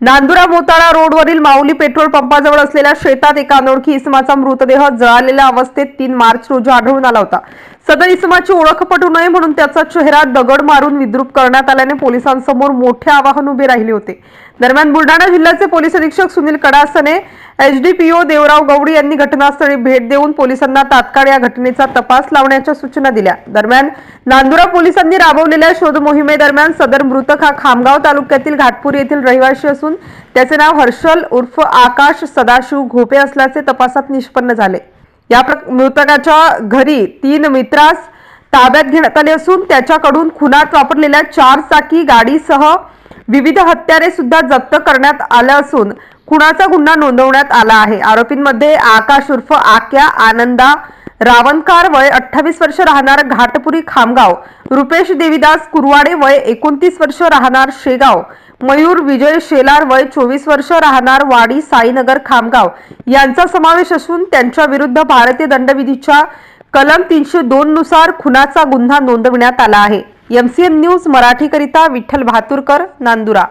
नांदुरा मोताळा रोडवरील माऊली पेट्रोल पंपाजवळ असलेल्या शेतात एका अनोळखी इसमाचा मृतदेह जळालेल्या अवस्थेत तीन मार्च रोजी आढळून आला होता. सदर इसमाची ओळख पटू नये म्हणून त्याचा चेहरा दगड मारून विद्रूप करण्यात आल्याने पोलिसांसमोर मोठे आवाहन उभे राहिले होते. दरम्यान बुलढाणा जिल्ह्याचे पोलीस अधीक्षक सुनील कडासने एचडीपीओ देवराव गवडी यांनी घटनास्थळी भेट देऊन पोलिसांना तात्काळ या घटनेचा तपास लावण्याच्या सूचना दिल्या. दरम्यान नांदुरा पोलिसांनी राबवलेल्या शोध मोहिमेदरम्यान सदर मृतक हा खामगाव तालुक्यातील घाटपूर येथील रहिवासी असून त्याचे नाव हर्षल उर्फ आकाश सदाशिव घोपे असल्याचे तपासात निष्पन्न झाले. या प्र- मृतकाच्या घरी तीन मित्रास ताब्यात घेण्यात आले असून त्याच्याकडून खुनात वापरलेल्या चार चाकी गाडीसह विविध हत्यारे सुद्धा जप्त करण्यात आलं असून खुनाचा गुन्हा नोंदवण्यात आला आहे. आरोपींमध्ये आकाश उर्फ आक्या आनंदा रावणकार वय अठ्ठावीस वर्ष राहणार घाटपुरी खामगाव रुपेश देवीदास कुरवाडे वय एकोणतीस वर्ष राहणार शेगाव मयूर विजय शेलार वय चोवीस वर्ष राहणार वाडी साईनगर खामगाव. यांचा समावेश असून त्यांच्या विरुद्ध भारतीय दंडविधीच्या कलम तीनशे दोन नुसार खुनाचा गुन्हा नोंदविण्यात आला आहे. एमसीएन न्यूज मराठीकरिता विठ्ठल भातुरकर नांदुरा.